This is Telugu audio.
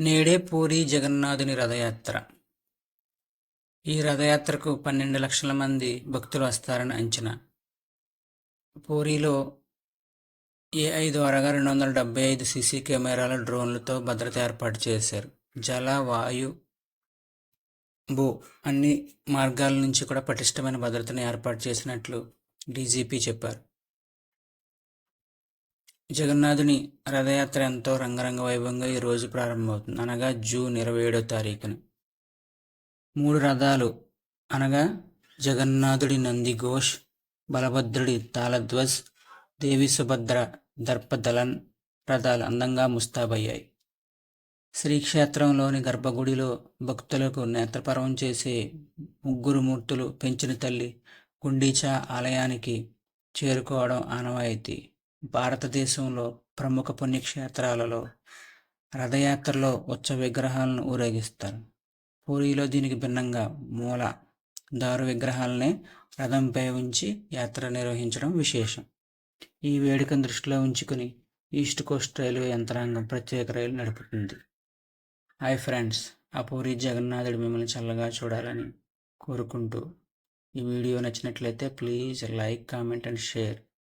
నేడే పూరి జగన్నాథుని రథయాత్ర. ఈ రథయాత్రకు పన్నెండు లక్షల మంది భక్తులు వస్తారని అంచనా. పూరిలో ఏఐ ద్వారాగా రెండు వందల డెబ్బై ఐదు సీసీ కెమెరాల డ్రోన్లతో భద్రత ఏర్పాటు చేశారు. జల వాయు భూ అన్ని మార్గాల నుంచి కూడా పటిష్టమైన భద్రతను ఏర్పాటు చేసినట్లు డీజీపీ చెప్పారు. జగన్నాథుని రథయాత్ర ఎంతో రంగరంగ వైభవంగా ఈరోజు ప్రారంభమవుతుంది. అనగా జూన్ ఇరవై ఏడో తారీఖున. మూడు రథాలు. అనగా జగన్నాథుడి నంది ఘోష్ బలభద్రుడి తాళధ్వజ్ దేవి సుభద్ర దర్పదలన్ రథాలు అందంగా ముస్తాబయ్యాయి. శ్రీక్షేత్రంలోని గర్భగుడిలో భక్తులకు నేత్రపర్వం చేసే ముగ్గురు మూర్తులు పెంచిన తల్లి గుండీచా ఆలయానికి చేరుకోవడం ఆనవాయితీ. భారతదేశంలో ప్రముఖ పుణ్యక్షేత్రాలలో రథయాత్రలో ఉత్సవ విగ్రహాలను ఊరేగిస్తారు. పూరిలో దీనికి భిన్నంగా మూల దారు విగ్రహాలనే రథంపై ఉంచి యాత్ర నిర్వహించడం విశేషం. ఈ వేడుకను దృష్టిలో ఉంచుకుని ఈస్ట్ కోస్ట్ రైల్వే యంత్రాంగం ప్రత్యేక రైలు నడుపుతుంది. హాయ్ ఫ్రెండ్స్ ఆ పూరి జగన్నాథుడు మిమ్మల్ని చల్లగా చూడాలని కోరుకుంటూ ఈ వీడియో నచ్చినట్లయితే please like comment and share.